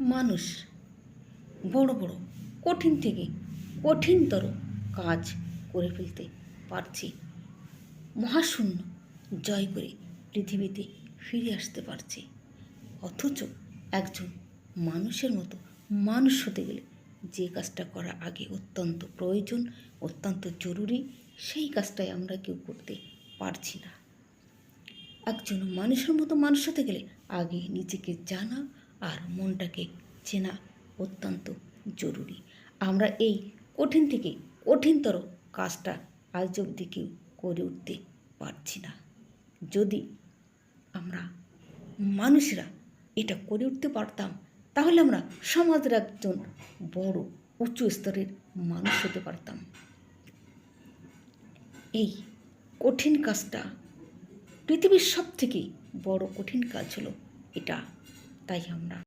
মানুষ। বড় বড়, কঠিন থেকে কঠিনতর কাজ করে ফেলতে পারছি। মহাশূন্য জয় করে পৃথিবীতে ফিরে আসতে পারছে। অথচ একজন মানুষের মতো মানুষ হতে গেলে যে কাজটা করা আগে অত্যন্ত প্রয়োজন, অত্যন্ত জরুরি, সেই কাজটাই আমরা কেউ করতে পারছি না। একজন মানুষের মতো মানুষ হতে গেলে আগে নিজেকে জানা আর মনটাকে চেনা অত্যন্ত জরুরি। আমরা এই কঠিন থেকে কঠিনতর কাজটা আজ অবধি কেউ করে উঠতে পারছি না। যদি আমরা মানুষরা এটা করে উঠতে পারতাম, তাহলে আমরা সমাজের একজন বড়, উঁচু স্তরের মানুষ হতে পারতাম। এই কঠিন কাজটা পৃথিবীর সব থেকে বড় কঠিন কাজ হলো এটা তাই আমরা